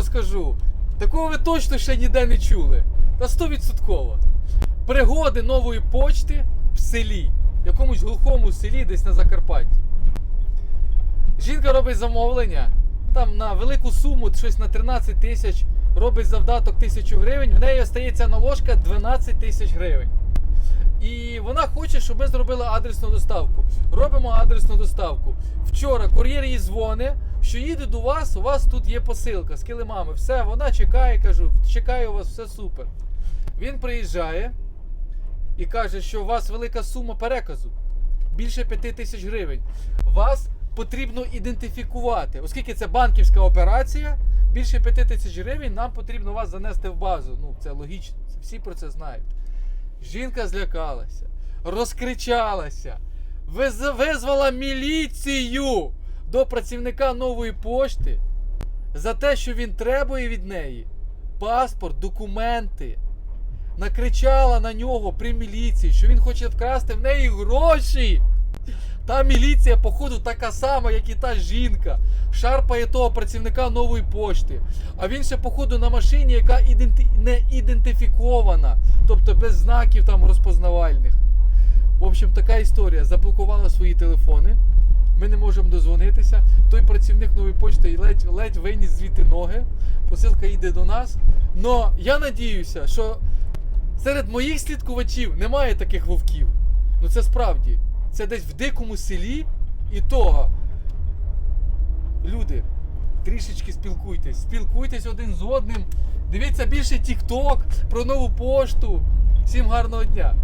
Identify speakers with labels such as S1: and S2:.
S1: розкажу. Такого ви точно ще ніде не чули. Та стовідсотково. Пригоди нової почти в селі, в якомусь глухому селі, десь на Закарпатті. Жінка робить замовлення, там на велику суму, щось на 13 тисяч, робить завдаток 1000 гривень, в неї остається наложка 12 тисяч гривень. І вона хоче, щоб ми зробили адресну доставку. Робимо адресну доставку. Вчора кур'єр їй дзвонить, що їде до вас, у вас тут є посилка з килимами. Все, вона чекає, кажу, чекаю вас, все супер. Він приїжджає і каже, що у вас велика сума переказу. Більше 5 тисяч гривень. Вас потрібно ідентифікувати, оскільки це банківська операція. Більше 5 тисяч гривень нам потрібно вас занести в базу. Ну, це логічно, всі про це знають. Жінка злякалася, розкричалася, визвала міліцію до працівника нової пошти за те, що він требує від неї паспорт, документи. Накричала на нього при міліції, що він хоче вкрасти в неї гроші. Та міліція, походу, така сама, як і та жінка. Шарпає того працівника нової пошти. А він ще, походу, на машині, яка іденти... не ідентифікована, тобто без знаків там розпознавальних. В общем, така історія. Заблокувала свої телефони. Ми не можемо дозвонитися. Той працівник нової почти ледь, ледь виніс звідти ноги. Посилка йде до нас. Но я надіюся, що серед моїх слідкувачів немає таких вовків. Ну це справді. Це десь в дикому селі і того. Люди, трішечки спілкуйтесь. Спілкуйтесь один з одним. Дивіться більше TikTok про нову пошту. Всім гарного дня!